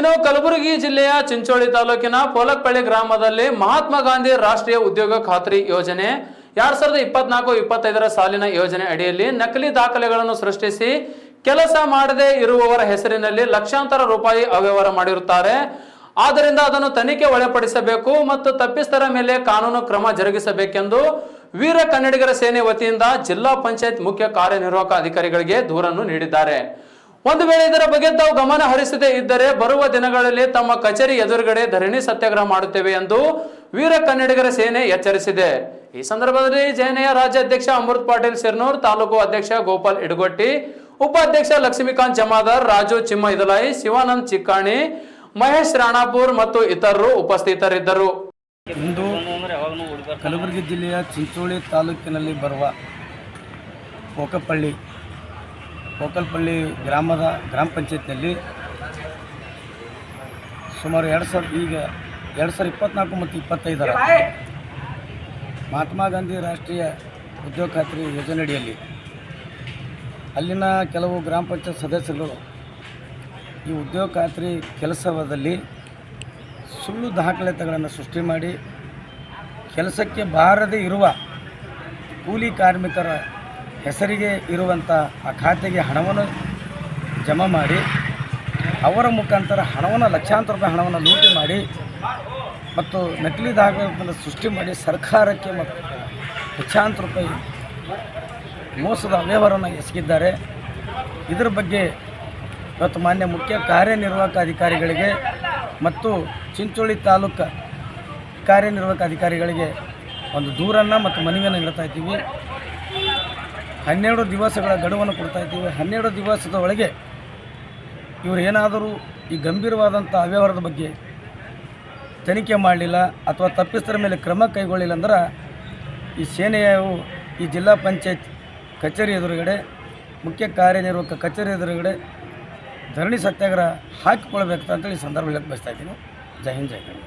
ಇನ್ನು ಕಲಬುರಗಿ ಜಿಲ್ಲೆಯ ಚಿಂಚೋಳಿ ತಾಲೂಕಿನ ಪೋಲಕ್ಪಳ್ಳಿ ಗ್ರಾಮದಲ್ಲಿ ಮಹಾತ್ಮ ಗಾಂಧಿ ರಾಷ್ಟ್ರೀಯ ಉದ್ಯೋಗ ಖಾತ್ರಿ ಯೋಜನೆ, ಎರಡ್ ಸಾವಿರದ ಇಪ್ಪತ್ನಾಲ್ಕು, ಇಪ್ಪತ್ತೈದರ ಸಾಲಿನ ಯೋಜನೆ ಅಡಿಯಲ್ಲಿ ನಕಲಿ ದಾಖಲೆಗಳನ್ನು ಸೃಷ್ಟಿಸಿ ಕೆಲಸ ಮಾಡದೇ ಇರುವವರ ಹೆಸರಿನಲ್ಲಿ ಲಕ್ಷಾಂತರ ರೂಪಾಯಿ ಅವ್ಯವಹಾರ ಮಾಡಿರುತ್ತಾರೆ. ಆದ್ದರಿಂದ ಅದನ್ನು ತನಿಖೆ ಒಳಪಡಿಸಬೇಕು ಮತ್ತು ತಪ್ಪಿಸ್ತರ ಮೇಲೆ ಕಾನೂನು ಕ್ರಮ ಜರುಗಿಸಬೇಕೆಂದು ವೀರ ಕನ್ನಡಿಗರ ಸೇನೆ ವತಿಯಿಂದ ಜಿಲ್ಲಾ ಪಂಚಾಯತ್ ಮುಖ್ಯ ಕಾರ್ಯನಿರ್ವಾಹಕ ಅಧಿಕಾರಿಗಳಿಗೆ ದೂರನ್ನು ನೀಡಿದ್ದಾರೆ. ಒಂದು ವೇಳೆ ಇದರ ಬಗ್ಗೆ ತಾವು ಗಮನ ಹರಿಸದೇ ಇದ್ದರೆ ಬರುವ ದಿನಗಳಲ್ಲಿ ತಮ್ಮ ಕಚೇರಿ ಎದುರುಗಡೆ ಧರಣಿ ಸತ್ಯಾಗ್ರಹ ಮಾಡುತ್ತೇವೆ ಎಂದು ವೀರ ಕನ್ನಡಿಗರ ಸೇನೆ ಎಚ್ಚರಿಸಿದೆ. ಈ ಸಂದರ್ಭದಲ್ಲಿ ಜೆಎನ್ಎಯ ರಾಜ್ಯಾಧ್ಯಕ್ಷ ಅಮೃತ್ ಪಾಟೀಲ್ ಸಿರ್ನೂರ್, ತಾಲೂಕು ಅಧ್ಯಕ್ಷ ಗೋಪಾಲ್ ಇಡಗೊಟ್ಟಿ ಉಪಾಧ್ಯಕ್ಷ ಲಕ್ಷ್ಮೀಕಾಂತ್ ಜಮಾದಾರ್, ರಾಜು ಚಿಮ್ಮ ಇದಲಾಯಿ ಶಿವಾನಂದ್ ಚಿಕ್ಕಾಣಿ, ಮಹೇಶ್ ರಾಣಾಪುರ್ ಮತ್ತು ಇತರರು ಉಪಸ್ಥಿತರಿದ್ದರು. ಕಲಬುರಗಿ ಜಿಲ್ಲೆಯ ಚಿಂಚೋಳಿ ತಾಲೂಕಿನಲ್ಲಿ ಬರುವ ಕೋಕಪಳ್ಳಿ ಕೋಕಲ್ಪಳ್ಳಿ ಗ್ರಾಮದ ಗ್ರಾಮ ಪಂಚಾಯತ್ನಲ್ಲಿ ಸುಮಾರು ಎರಡು ಸಾವಿರ, ಈಗ ಎರಡು ಸಾವಿರ ಇಪ್ಪತ್ನಾಲ್ಕು ಮತ್ತು ಇಪ್ಪತ್ತೈದರ ಮಹಾತ್ಮ ಗಾಂಧಿ ರಾಷ್ಟ್ರೀಯ ಉದ್ಯೋಗ ಖಾತ್ರಿ ಯೋಜನೆಯಡಿಯಲ್ಲಿ ಅಲ್ಲಿನ ಕೆಲವು ಗ್ರಾಮ ಪಂಚಾಯತ್ ಸದಸ್ಯರು ಈ ಉದ್ಯೋಗ ಖಾತ್ರಿ ಕೆಲಸದಲ್ಲಿ ಸುಳ್ಳು ದಾಖಲಾತಿಗಳನ್ನು ಸೃಷ್ಟಿ ಮಾಡಿ ಕೆಲಸಕ್ಕೆ ಬಾರದೇ ಇರುವ ಕೂಲಿ ಕಾರ್ಮಿಕರ ಹೆಸರಿಗೆ ಇರುವಂಥ ಆ ಖಾತೆಗೆ ಹಣವನ್ನು ಜಮಾ ಮಾಡಿ, ಅವರ ಮುಖಾಂತರ ಹಣವನ್ನು, ಲಕ್ಷಾಂತರ ರೂಪಾಯಿ ಹಣವನ್ನು ಲೂಟಿ ಮಾಡಿ ಮತ್ತು ನಕಲಿ ದಾಖಲೆಗಳನ್ನು ಸೃಷ್ಟಿ ಮಾಡಿ ಸರ್ಕಾರಕ್ಕೆ ಮತ್ತು ಲಕ್ಷಾಂತರ ರೂಪಾಯಿ ಮೋಸದ ಅವ್ಯವಹಾರವನ್ನು ಎಸಗಿದ್ದಾರೆ. ಇದರ ಬಗ್ಗೆ ಇವತ್ತು ಮಾನ್ಯ ಮುಖ್ಯ ಕಾರ್ಯನಿರ್ವಾಹಕ ಅಧಿಕಾರಿಗಳಿಗೆ ಮತ್ತು ಚಿಂಚೋಳಿ ತಾಲೂಕು ಕಾರ್ಯನಿರ್ವಾಹಕ ಅಧಿಕಾರಿಗಳಿಗೆ ಒಂದು ದೂರನ್ನು ಮತ್ತು ಮನವಿಯನ್ನು ನೀಡ್ತಾ ಇದ್ದೀವಿ. ಹನ್ನೆರಡು ದಿವಸಗಳ ಗಡುವನ್ನು ಕೊಡ್ತಾ ಇದ್ದೀವಿ. ಹನ್ನೆರಡು ದಿವಸದ ಒಳಗೆ ಇವರು ಏನಾದರೂ ಈ ಗಂಭೀರವಾದಂಥ ಅವ್ಯವಹಾರದ ಬಗ್ಗೆ ತನಿಖೆ ಮಾಡಲಿಲ್ಲ ಅಥವಾ ತಪ್ಪಿಸ್ತರ ಮೇಲೆ ಕ್ರಮ ಕೈಗೊಳ್ಳಿಲ್ಲ ಅಂದ್ರೆ ಈ ಸೇನೆಯು ಈ ಜಿಲ್ಲಾ ಪಂಚಾಯತ್ ಕಚೇರಿ ಎದುರುಗಡೆ, ಮುಖ್ಯ ಕಾರ್ಯನಿರ್ವಾಹಕ ಕಚೇರಿ ಎದುರುಗಡೆ ಧರಣಿ ಸತ್ಯಾಗ್ರಹ ಹಾಕಿಕೊಳ್ಬೇಕು ಅಂತೇಳಿ ಈ ಸಂದರ್ಭದಲ್ಲಿ ಬಯಸ್ತಾ ಇದ್ದೀನಿ. ಜೈ ಹಿಂದ್, ಜೈ ಕನ್ನಡ.